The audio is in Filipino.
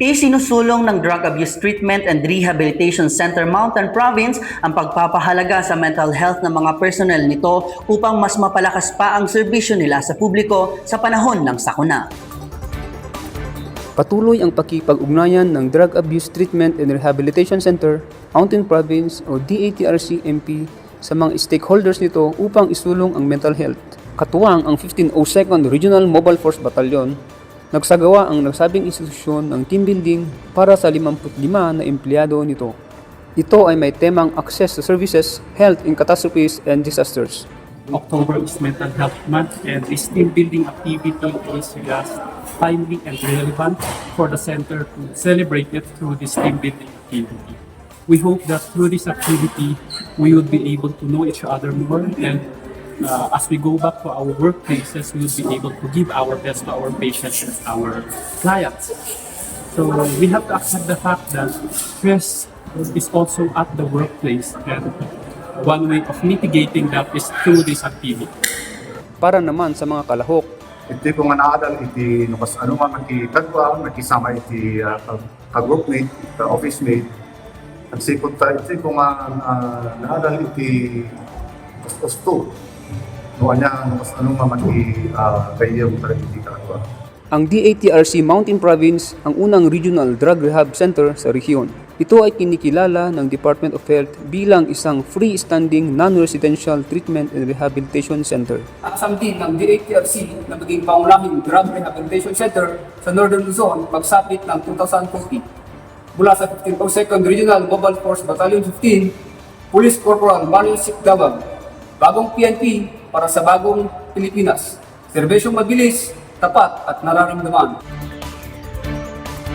Isinusulong ng Drug Abuse Treatment and Rehabilitation Center Mountain Province ang pagpapahalaga sa mental health ng mga personnel nito upang mas mapalakas pa ang serbisyo nila sa publiko sa panahon ng sakuna. Patuloy ang pakipag-ugnayan ng Drug Abuse Treatment and Rehabilitation Center, Mountain Province o DATRC MP sa mga stakeholders nito upang isulong ang mental health. Katuwang ang 1502nd Regional Mobile Force Battalion, nagsagawa ang nagsabing institusyon ng team building para sa 55 na empleyado nito. Ito ay may temang access to services, health in catastrophes and disasters. October is Mental Health Month and this team building activity is just timely and relevant for the center to celebrate it through this team building activity. We hope that through this activity, we would be able to know each other more and uh, as we go back to our workplaces, we will be able to give our best to our patients and our clients. So we have to accept the fact that stress is also at the workplace and one way of mitigating that is through this activity. Para naman sa mga kalahok, iti ko nga naadal iti nukas ano man makikadwa makisama iti uh, ka-groupmate ka-office mate nagsikot ta iti ko nga uh, naadal iti gusto no nukas ano man maki uh, kayong para iti kadwa Ang DATRC Mountain Province ang unang regional drug rehab center sa rehiyon. Ito ay kinikilala ng Department of Health bilang isang freestanding non-residential treatment and rehabilitation center. at samtin ng DATRC na maging pangunahing drug rehabilitation center sa Northern Luzon pagsapit ng 2040. Mula sa 1502nd Regional Mobile Force Battalion 15, Police Corporal Manuel Sikdawag, bagong PNP para sa bagong Pilipinas. Serbisyong mabilis, tapat at nararamdaman.